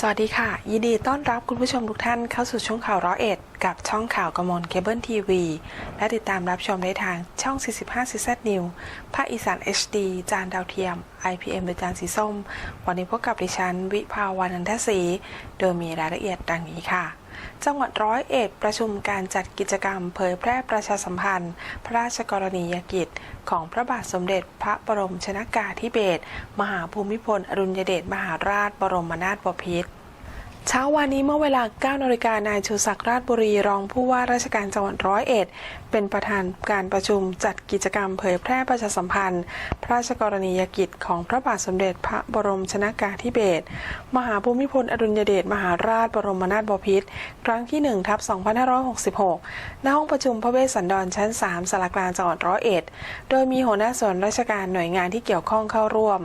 สวัสดีค่ะ ยินดีต้อนรับคุณผู้ชมทุกท่านเข้าสู่ช่วงข่าวร้อยเอ็ดกับช่องข่าวกมลเคเบิลทีวี และติดตามรับชมได้ทางช่อง 45 CZ New ภาคอีสาน HD จานดาวเทียม IPM โดยจานสีส้ม วันนี้พบกับดิฉัน วิภาวานันทศรีโดยมีรายละเอียดดังนี้ค่ะ จังหวัดร้อยเอ็ดประชุมการจัดกิจกรรมเผยแพร่ประชาสัมพันธ์ พระราชกรณียกิจ ของพระบาทสมเด็จพระบรมชนากาธิเบศรมหาภูมิพลอดุลยเดชมหาราชบรมนาถบพิตร เช้าวันนี้เมื่อเวลา9นาฬิกานายชูศักดิ์ราชบุรีรองผู้ว่าราชการจังหวัดร้อยเอ็ด เป็นประธานการประชุมจัดกิจกรรมเผยแพร่ประชาสัมพันธ์ พระราชกรณียกิจของพระบาทสมเด็จพระบรมชนากาธิเบศรมหาภูมิพลอดุลยเดชมหาราชบรมนาถบพิตรครั้งที่1ทับ2566ณห้องประชุมพระเวสสันดรชั้น 3สารกลางจังหวัดร้อยเอ็ด โดยมีหัวหน้าส่วนราชการหน่วยงานที่เกี่ยวข้องเข้าร่วม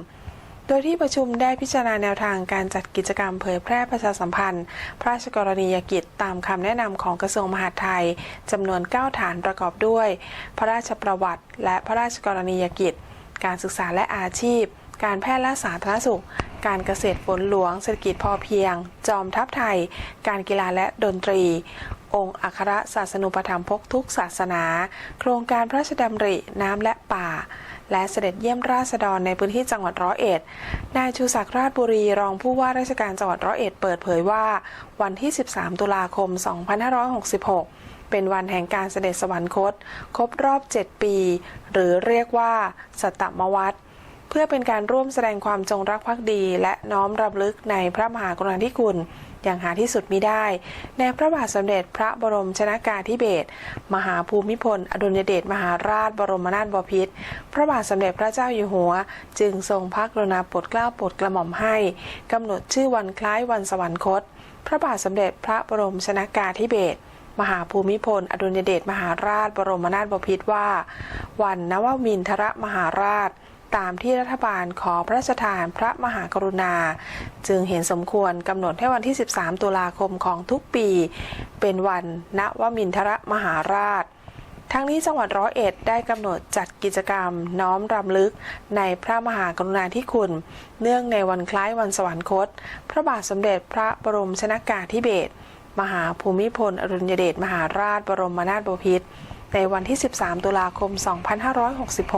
ดยที่ประชุมได้พิจารณาแนวทางการจัดกิจกรรมเผยแพร่ประชาสัมพันธ์ พระราชกรณียกิจตามคำแนะนำของกระทรวงมหาดไทยจำนวน 9 ฐานประกอบด้วย พระราชประวัติ และพระราชกรณียกิจ การศึกษาและอาชีพ การแพทย์และสาธารณสุข การเกษตรฝนหลวง เศรษฐกิจพอเพียง จอมทัพไทย การกีฬาและดนตรี องค์อัครศาสนูปถัมภกทุกศาสนา โครงการพระราชดำริน้ำและป่า และเสด็จเยี่ยมราษฎรในพื้นที่จังหวัดร้อยเอ็ด นายชูศักดิ์ราชบุรีรองผู้ว่าราชการจังหวัดร้อยเอ็ดเปิดเผยว่า วันที่ 13 ตุลาคม 2566 เป็นวันแห่งการเสด็จสวรรคต ครบรอบ 7 ปี หรือเรียกว่า สตมวัตรเพื่อเป็นการร่วมแสดงความจงรักภักดี และน้อมรำลึกในพระมหากรุณาธิคุณ อย่างหาที่สุดมิได้ ในพระบาทสมเด็จพระบรมชนากาธิเบศรมหาภูมิพล อดุลยเดชมหาราชบรมนาถบพิตรพระบาทสมเด็จพระเจ้าอยู่หัว จึงทรงพระกรุณาโปรดเกล้าโปรดกระหม่อมให้กำหนดชื่อวันคล้ายวันสวรรคต พระบาทสมเด็จพระบรมชนากาธิเบศรมหาภูมิพล อดุลยเดชมหาราช บรมนาถบพิตรว่า วันนวมินทรมหาราช ตามที่รัฐบาลขอพระราชทานพระมหากรุณา จึงเห็นสมควรกำหนดให้วันที่ 13 ตุลาคมของทุกปี เป็นวันนวมินทรมหาราชทั้งนี้จังหวัดร้อยเอ็ดได้กำหนดจัดกิจกรรม น้อมรำลึกในพระมหากรุณาธิคุณ เนื่องในวันคล้ายวันสวรรคต พระบาทสมเด็จพระบรมชนากาธิเบศรมหาภูมิพลอดุลยเดชมหาราชบรมนาถบพิตร ในวันที่ 13 ตุลาคม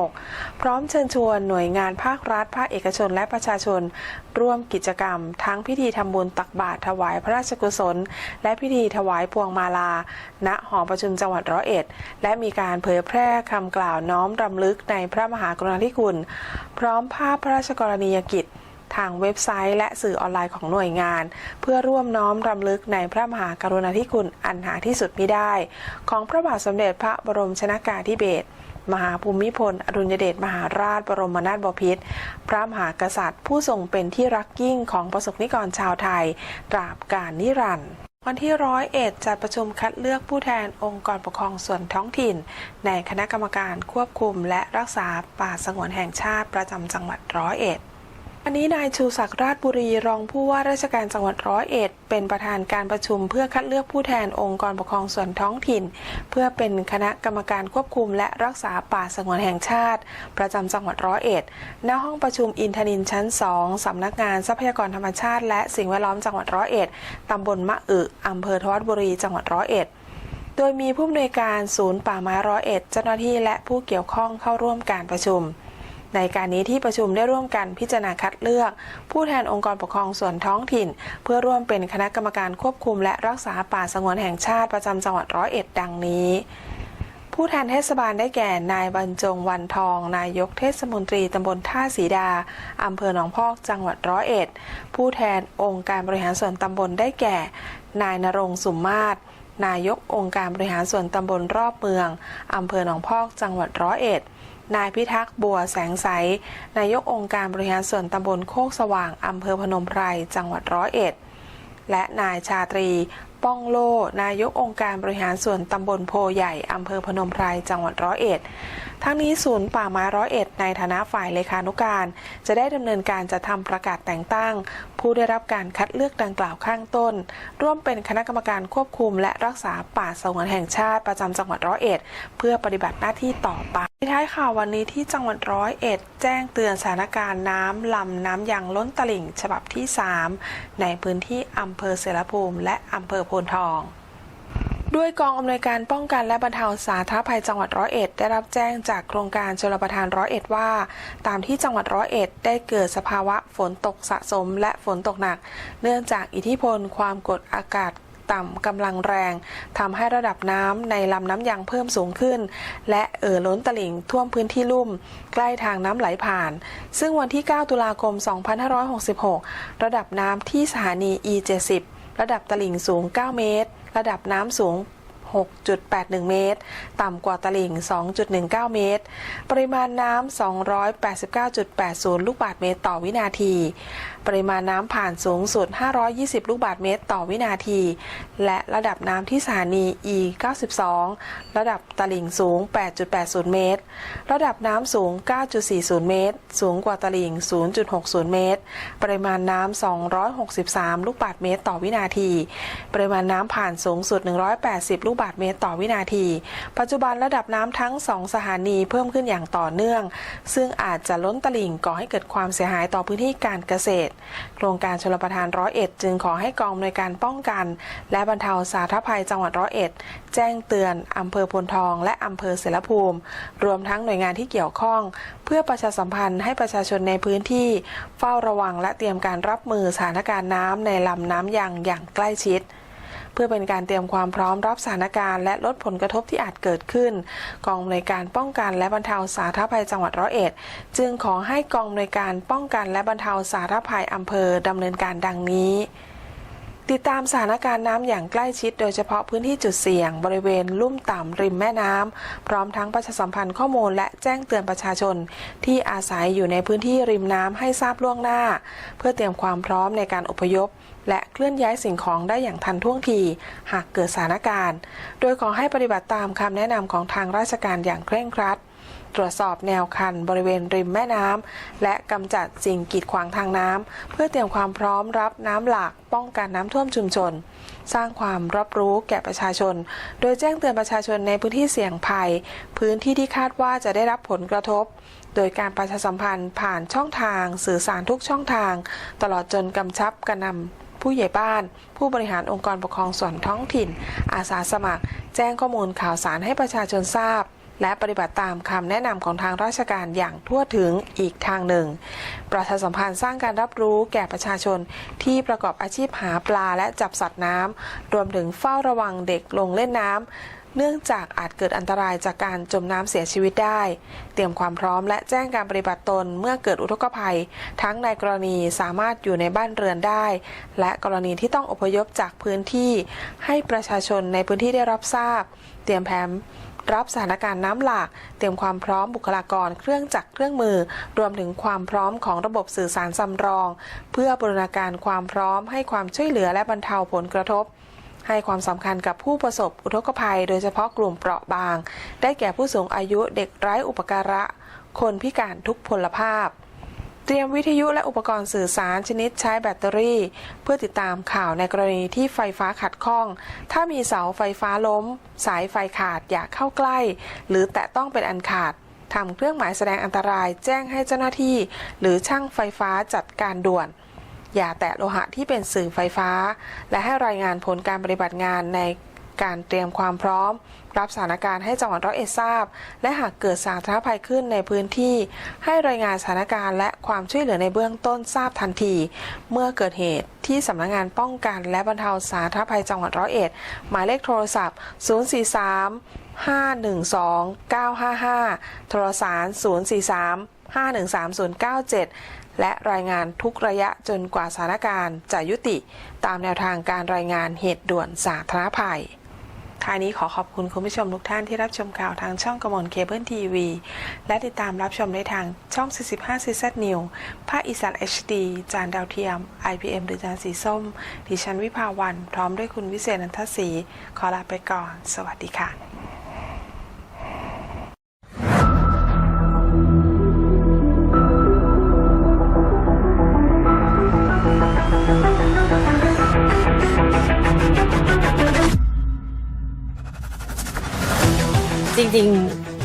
2566 พร้อมเชิญชวนหน่วยงานภาครัฐ ภาคเอกชนและประชาชน ร่วมกิจกรรม ทั้งพิธีทำบุญตักบาตรถวายพระราชกุศล และพิธีถวายพวงมาลา ณ หอประชุมจังหวัดร้อยเอ็ด และมีการเผยแพร่คำกล่าวน้อมรำลึกในพระมหากรุณาธิคุณ พร้อมภาพพระราชกรณียกิจ ทางเว็บไซต์ และสื่อออนไลน์ของหน่วยงาน เพื่อร่วมน้อมรำลึกในพระมหากรุณาธิคุณอันหาที่สุดมิได้ ของพระบาทสมเด็จพระบรมชนากาธิเบศรมหาภูมิพล อดุลยเดชมหาราชบรมนาถบพิตรพระมหากษัตริย์ ผู้ทรงเป็นที่รักยิ่งของประสบนิกรชาวไทย ตราบกาลนิรันดร์วันที่ร้อยเอ็ดจัดประชุมคัดเลือกผู้แทนองค์กรปกครองส่วนท้องถิ่น ในคณะกรรมการควบคุมและรักษาป่าสงวนแห่งชาติประจำจังหวัดร้อยเอ็ด วันนี้นายชูศักดิ์ราชบุรีรองผู้ว่าราชการจังหวัดร้อยเอ็ด เป็นประธานการประชุมเพื่อคัดเลือกผู้แทนองค์กรปกครองส่วนท้องถิ่น เพื่อเป็นคณะกรรมการควบคุมและรักษาป่าสงวนแห่งชาติ ประจำจังหวัดร้อยเอ็ดณห้องประชุมอินทนินชั้น2สำนักงานทรัพยากรธรรมชาติ และสิ่งแวดล้อมจังหวัดร้อยเอ็ดตำบลมะอึอำเภอทวัดบุรีจังหวัดร้อยเอ็ดโดยมีผู้อำนวยการศูนย์ป่าไม้ร้อยเอ็ดเจ้าหน้าที่และผู้เกี่ยวข้องเข้าร่วมการประชุม ในการนี้ที่ประชุมได้ร่วมกันพิจารณาคัดเลือก ผู้แทนองค์กรปกครองส่วนท้องถิ่น เพื่อร่วมเป็นคณะกรรมการควบคุม และรักษาป่าสงวนแห่งชาติประจำจังหวัดร้อยเอ็ดดังนี้ผู้แทนเทศบาลได้แก่ นายบรรจงวันทอง นายกเทศมนตรีตำบลท่าสีดา อำเภอหนองพอก จังหวัดร้อยเอ็ด ผู้แทนองค์การบริหารส่วนตำบลได้แก่ นายนรงสุมมาศนายกองค์การบริหารส่วนตำบลรอบเมือง อำเภอหนองพอก จังหวัดร้อยเอ็ด นายพิทักษ์บัวแสงใส นายกองค์การบริหารส่วนตำบลโคกสว่าง อำเภอพนมไพร จังหวัดร้อยเอ็ด และนายชาตรี ป้องโล นายกองค์การบริหารส่วนตำบลโพใหญ่ อำเภอพนมไพร จังหวัดร้อยเอ็ด ทั้งนี้ศูนย์ป่าไม้ร้อยเอ็ดในฐานะฝ่ายเลขานุการ จะได้ดำเนินการจะทำประกาศแต่งตั้ง ผู้ได้รับการคัดเลือกดังกล่าวข้างต้น ร่วมเป็นคณะกรรมการควบคุม และรักษาป่าสงวนแห่งชาติประจำจังหวัดร้อยเอ็ด เพื่อปฏิบัติหน้าที่ต่อไปท้ายข่าววันนี้ที่จังหวัดร้อยเอ็ด แจ้งเตือนสถานการณ์น้ำลำน้ำยังล้นตลิ่งฉบับที่ 3 ในพื้นที่อำเภอเสรภูมิ และอำเภอโพนทอง ด้วยกองอำนวยการป้องกันและบรรเทาสาธารณภัยจังหวัดร้อยเอ็ดได้รับแจ้งจากโครงการชลประทานร้อยเอ็ดว่า ตามที่จังหวัดร้อยเอ็ดได้เกิดสภาวะฝนตกสะสมและฝนตกหนัก เนื่องจากอิทธิพลความกดอากาศต่ำกำลังแรงทำให้ระดับน้ำในลำน้ำยังเพิ่มสูงขึ้น และเอ่อล้นตลิ่งท่วมพื้นที่ลุ่ม ใกล้ทางน้ำไหลผ่าน ซึ่งวันที่ 9 ตุลาคม 2566 ระดับน้ำที่สถานี E70 ระดับตลิ่งสูง 9 เมตร ระดับน้ำสูง 6.81 เมตร ต่ำกว่าตลิ่ง 2.19 เมตร ปริมาณน้ำ 289.80 ลูกบาศก์เมตรต่อวินาที ปริมาณน้ำผ่านสูงสุด 520 ลูกบาศก์เมตรต่อวินาที และระดับน้ำที่สถานี E 92 ระดับตลิ่งสูง 8.80 เมตร ระดับน้ำสูง 9.40 เมตร สูงกว่าตลิ่ง 0.60 เมตร ปริมาณน้ำ 263 ลูกบาศก์เมตรต่อวินาที ปริมาณน้ำผ่านสูงสุด 180 ลูกบาศก์เมตรต่อวินาที ปัจจุบันระดับน้ำทั้ง2สถานีเพิ่มขึ้นอย่างต่อเนื่อง ซึ่งอาจจะล้นตลิ่งก่อให้เกิดความเสียหายต่อพื้นที่การเกษตร โครงการชลประทานร้อยเอ็ดจึงขอให้กองอำนวยการป้องกัน และบรรเทาสาธารณภัยจังหวัดร้อยเอ็ด แจ้งเตือนอำเภอพลทองและอำเภอเสรภูมิ รวมทั้งหน่วยงานที่เกี่ยวข้อง เพื่อประชาสัมพันธ์ให้ประชาชนในพื้นที่ เฝ้าระวังและเตรียมการรับมือสถานการณ์น้ำในลำน้ำยังอย่างใกล้ชิด เพื่อเป็นการเตรียมความพร้อมรับสถานการณ์และลดผลกระทบที่อาจเกิดขึ้น กองอำนวยการป้องกันและบรรเทาสาธารณภัยจังหวัดร้อยเอ็ด จึงขอให้กองอำนวยการป้องกันและบรรเทาสาธารณภัยอำเภอดำเนินการดังนี้ ติดตามสถานการณ์น้ำอย่างใกล้ชิด โดยเฉพาะพื้นที่จุดเสี่ยง บริเวณลุ่มต่ำริมแม่น้ำพร้อมทั้งประชาสัมพันธ์ข้อมูลและแจ้งเตือนประชาชน ที่อาศัยอยู่ในพื้นที่ริมน้ำให้ทราบล่วงหน้า เพื่อเตรียมความพร้อมในการอพยพ และเคลื่อนย้ายสิ่งของได้อย่างทันท่วงที หากเกิดสถานการณ์ โดยขอให้ปฏิบัติตามคำแนะนำของทางราชการอย่างเคร่งครัด ตรวจสอบแนวคันบริเวณริมแม่น้ำและกำจัดสิ่งกีดขวางทางน้ำเพื่อเตรียมความพร้อมรับน้ำหลากป้องกันน้ำท่วมชุมชน สร้างความรับรู้แก่ประชาชน โดยแจ้งเตือนประชาชนในพื้นที่เสี่ยงภัย พื้นที่ที่คาดว่าจะได้รับผลกระทบ โดยการประชาสัมพันธ์ผ่านช่องทาง สื่อสารทุกช่องทาง ตลอดจนกำชับกระนำผู้ใหญ่บ้าน ผู้บริหารองค์กรปกครองส่วนท้องถิ่น อาสาสมัคร แจ้งข้อมูลข่าวสารให้ประชาชนทราบ และปฏิบัติตามคำแนะนำของทางราชการอย่างทั่วถึงอีกทางหนึ่ง ประชาสัมพันธ์สร้างการรับรู้แก่ประชาชนที่ประกอบอาชีพหาปลาและจับสัตว์น้ำรวมถึงเฝ้าระวังเด็กลงเล่นน้ำเนื่องจากอาจเกิดอันตรายจากการจมน้ำเสียชีวิตได้ เตรียมความพร้อมและแจ้งการปฏิบัติตนเมื่อเกิดอุทกภัย ทั้งในกรณีสามารถอยู่ในบ้านเรือนได้ และกรณีที่ต้องอพยพจากพื้นที่ ให้ประชาชนในพื้นที่ได้รับทราบ เตรียมแผน รับสถานการณ์น้ำหลาก เตรียมความพร้อมบุคลากรเครื่องจักรเครื่องมือ รวมถึงความพร้อมของระบบสื่อสารสำรอง เพื่อบูรณาการความพร้อมให้ความช่วยเหลือและบรรเทาผลกระทบให้ความสำคัญกับผู้ประสบอุทกภัย โดยเฉพาะกลุ่มเปราะบาง ได้แก่ผู้สูงอายุเด็กไร้อุปการะ คนพิการทุกพลภาพ เตรียมวิทยุและอุปกรณ์สื่อสารชนิดใช้แบตเตอรี่ เพื่อติดตามข่าวในกรณีที่ไฟฟ้าขัดข้อง ถ้ามีเสาไฟฟ้าล้ม สายไฟขาดอย่าเข้าใกล้ หรือแตะต้องเป็นอันขาดทำเครื่องหมายแสดงอันตรายแจ้งให้เจ้าหน้าที่ หรือช่างไฟฟ้าจัดการด่วน อย่าแตะโลหะที่เป็นสื่อไฟฟ้า และให้รายงานผลการปฏิบัติงานใน การเตรียมความพร้อม รับสถานการณ์ให้จังหวัดร้อยเอ็ดทราบ และหากเกิดสาธารณภัยขึ้นในพื้นที่ ให้รายงานสถานการณ์และความช่วยเหลือในเบื้องต้นทราบทันที เมื่อเกิดเหตุที่สำนักงานป้องกัน และบรรเทาสาธารณภัยจังหวัดร้อยเอ็ดหมายเลขโทรศัพท์ 043 512 955 โทรสาร 043 513 097 และรายงานทุกระยะจนกว่าสถานการณ์จะยุติ ตามแนวทางการรายงานเหตุด่วนสาธารณภัย ท้ายนี้ขอขอบคุณคุณผู้ชมทุกท่านที่รับชมข่าวทางช่องกระมลเคเบิลทีวี และติดตามรับชมได้ทางช่อง 45 CZ New ภาคอีสาน HD จานดาวเทียม IPM หรือจานสีส้ม ดิฉันวิภาวัน พร้อมด้วยคุณวิเศษนันทศรีขอลาไปก่อน สวัสดีค่ะ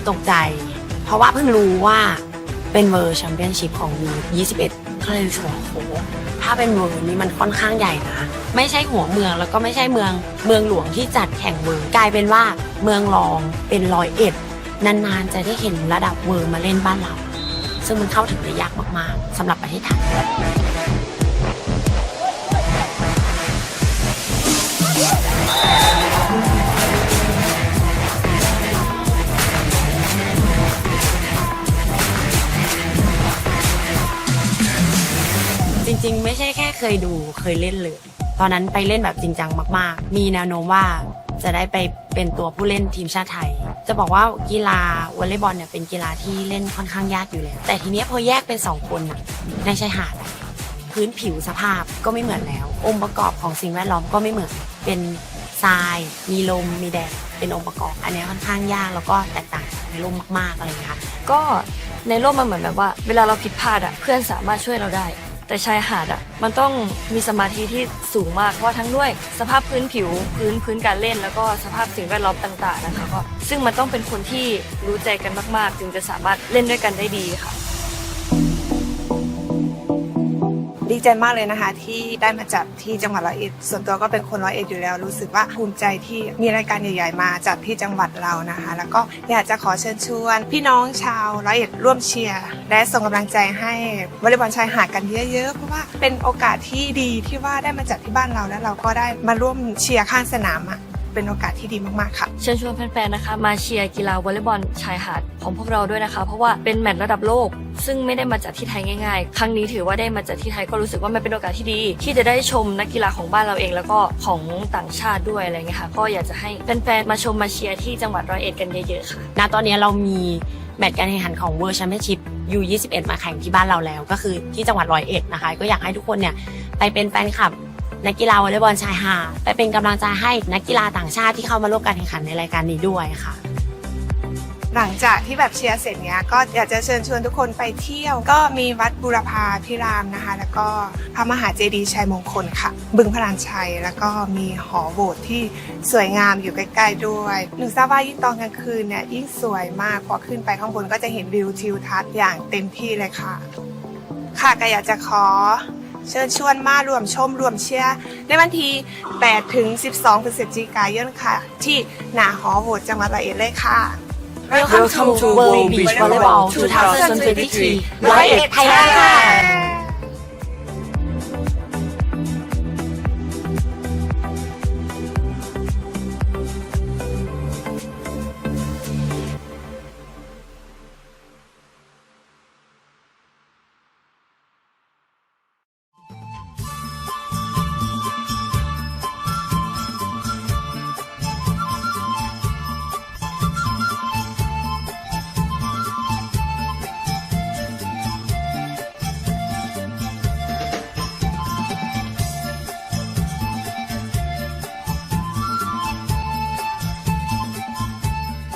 ตกใจ เพราะว่าเพิ่งรู้ว่าเป็นเวอร์แชมเปี้ยนชิพของยู21 ก็เลยรู้สึกว่าโหถ้าเป็นเวอร์นี้มันค่อนข้างใหญ่นะ ไม่ใช่หัวเมืองแล้วก็ไม่ใช่เมืองเมืองหลวงที่จัดแข่งเวอร์กลายเป็นว่าเมืองรองเป็นร้อยเอ็ดนานๆจะได้เห็นระดับเวอร์มาเล่นบ้านเรา ซึ่งมันเข้าถึงได้ยากมากๆสำหรับประเทศไทย ริง ๆ ไม่ใช่แค่เคยดูเคยเล่นเลย ตอนนั้นไปเล่นแบบจริงจังมาก ๆ มีแนวโน้มว่าจะได้ไปเป็นตัวผู้เล่นทีมชาติไทย จะบอกว่ากีฬาวอลเลย์บอลเนี่ยเป็นกีฬาที่เล่นค่อนข้างยากอยู่แล้ว แต่ทีนี้พอแยกเป็นสองคนในชายหาดพื้นผิวสภาพก็ไม่เหมือนแล้ว องค์ประกอบของสิ่งแวดล้อมก็ไม่เหมือน เป็นทราย มีลม มีแดด เป็นองค์ประกอบ อันนี้ค่อนข้างยากแล้วก็แตกต่างในร่มมากๆอะไรอย่างเงี้ยค่ะ ก็ในโลกมันเหมือนแบบว่า เวลาเราผิดพลาดอะเพื่อนสามารถช่วยเราได้ แต่ชายหาดอะมันต้องมีสมาธิที่สูงมากเพราะว่าทั้งด้วยสภาพพื้นผิวพื้นพื้นการเล่น แล้วก็สภาพสิ่งแวดล้อมต่าง ๆนะคะก็ซึ่งมันต้องเป็นคนที่รู้ใจกันมาก ๆ จึงจะสามารถเล่นด้วยกันได้ดีค่ะ ดีใจมากเลยนะคะที่ได้มาจัดที่จังหวัดร้อยเอ็ด ส่วนตัวก็เป็นคนร้อยเอ็ดอยู่แล้ว รู้สึกว่าภูมิใจที่มีรายการใหญ่ๆ มาจัดที่จังหวัดเรานะคะ แล้วก็อยากจะขอเชิญชวน พี่น้องชาวร้อยเอ็ดร่วมเชียร์และส่งกำลังใจให้วอลเลย์บอลชายหาดกันเยอะๆ เพราะว่าเป็นโอกาสที่ดีที่ว่าได้มาจัดที่บ้านเราแล้วเราก็ได้มาร่วมเชียร์ข้างสนามอะ เป็นโอกาสที่ดีมากๆค่ะ เชิญชวนแฟนๆนะคะ มาเชียร์กีฬาวอลเลย์บอลชายหาดของพวกเราด้วยนะคะ เพราะว่าเป็นแมตช์ระดับโลก ซึ่งไม่ได้มาจัดที่ไทยง่ายๆ ครั้งนี้ถือว่าได้มาจัดที่ไทยก็รู้สึกว่ามันเป็นโอกาสที่ดี ที่จะได้ชมนักกีฬาของบ้านเราเอง แล้วก็ของต่างชาติด้วยอะไรเงี้ยค่ะก็อยากจะให้แฟนๆมาชมมาเชียร์ที่จังหวัดร้อยเอ็ดกันเยอะๆค่ะ ณตอนนี้เรามีแมตช์การแข่งขันของ World Championship U21 มาแข่งที่บ้านเราแล้ว ก็คือที่จังหวัดร้อยเอ็ดนะคะ ก็อยากให้ทุกคนเนี่ยไปเป็นแฟนคลับ นักกีฬาวอลเลย์บอลชายหาดไปเป็นกำลังใจให้นักกีฬาต่างชาติที่เข้ามาร่วมการแข่งขันในรายการนี้ด้วยค่ะ หลังจากที่แบบเชียร์เสร็จเนี้ยก็อยากจะเชิญชวนทุกคนไปเที่ยว ก็มีวัดบูรพาพิรามนะคะ แล้วก็พระมหาเจดีย์ชัยมงคลค่ะ บึงพระลานชัย แล้วก็มีหอโบสถ์ที่สวยงามอยู่ใกล้ๆด้วยหนูทราบว่ายิ่งตอนกลางคืนเนี่ยยิ่งสวยมากพอขึ้นไปข้างบนก็จะเห็นวิวทิวทัศน์อย่างเต็มที่เลยค่ะ ค่ะก็อยากจะขอ เชิญชวนมารวมชมรวมเชียร์ในวันที่ 8 ถึง 12 พฤศจิกายนค่ะ ที่หนาหอโบสถ์จังหวัดระยเองเลยค่ะ Welcome to World Beach Volleyball 2023 ร้อยเอ็ดไทยแลนด์ค่ะ